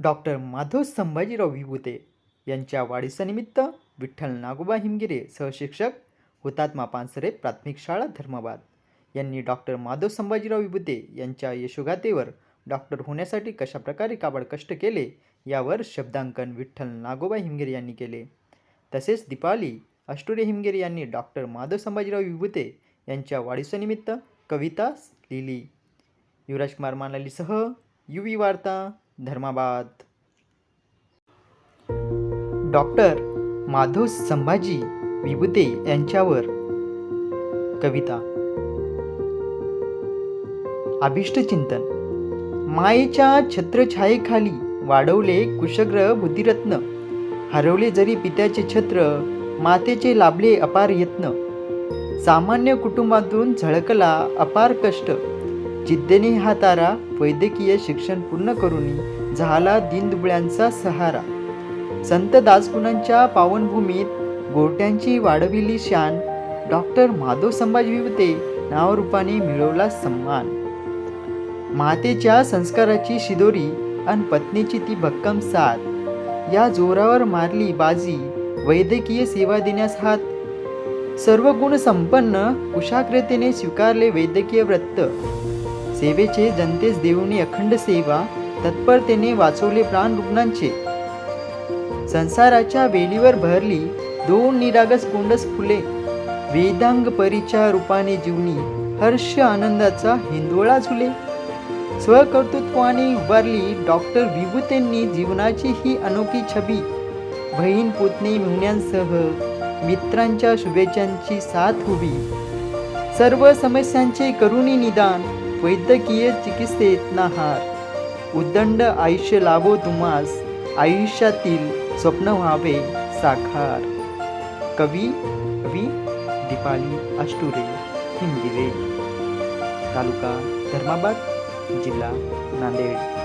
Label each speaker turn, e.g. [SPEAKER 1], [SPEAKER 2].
[SPEAKER 1] Doctor Madhav Sambhajirao Vibhute यांच्या वाढीसानिमित्त विठ्ठल नागोबा हिमगिरे सहशिक्षक हुतात्मा पानसरे प्राथमिक शाळा धर्माबाद. यांनी डॉक्टर माधव संभाजीराव विभुते यांच्या यशोगाथेवर डॉक्टर होण्यासाठी कशाप्रकारे काबड कष्ट केले यावर शब्दांकन विठ्ठल नागोबा हिमगिरे यांनी केले. तसेच दीपाली अष्टुरे हिमगिरे यांनी डॉक्टर माधव संभाजीराव विभुते यांच्या वाढीसानिमित्त कविता लिहिली. युवराजकुमार मानालीसह युवी वार्ता. धर्माबाद. डॉक्टर माधव संभाजी विभुते यांच्यावर कविता. अभिष्टचिंतन. मायेच्या छत्रछायेखाली वाढवले कुशग्र बुद्धिरत्न. हरवले जरी पित्याचे छत्र मातेचे लाभले अपार यत्न. सामान्य कुटुंबातून झळकला अपार कष्ट. जिद्देने हा तारा वैद्यकीय शिक्षण पूर्ण करून झाला दिनदुबळ्यांचा सहारा. संत दासगुणांच्या पावनभूमीत गोरट्यांची वाढविली शान डॉक्टर माधव संभाजी विवते नावरूपाने मिळवला सन्मान. मातेच्या संस्काराची शिदोरी आणि पत्नीची ती भक्कम साथ. या जोरावर मारली बाजी वैद्यकीय सेवा देण्यास हात. सर्व गुण संपन्न कुशाग्रतेने स्वीकारले वैद्यकीय व्रत सेवेचे जनतेस देऊनी अखंड सेवा तत्परतेने वाचवले प्राण रुग्णांचे. संसाराच्या वेलीवर भरली दोन निरागस कोंडस फुले. वेदांग परीच्या रूपाने जीवनी हर्ष आनंदाचा हिंदोळा झुले. स्वकर्तृत्वाने उभारली डॉक्टर विभूतेंनी जीवनाची ही अनोखी छबी. बहीण पुतणी मुहण्यांसह मित्रांच्या शुभेच्छांची साथ उभी सर्व समस्यांचे करुणी निदान वैद्यकीय चिकित्सेत नाहार उदंड आयुष्य लाभो तुम्हास आयुष्यातील स्वप्न व्हावे साकार कवी कवी दीपाली अष्टुरे हिंगिरे तालुका धर्माबाद जिल्हा नांदेड.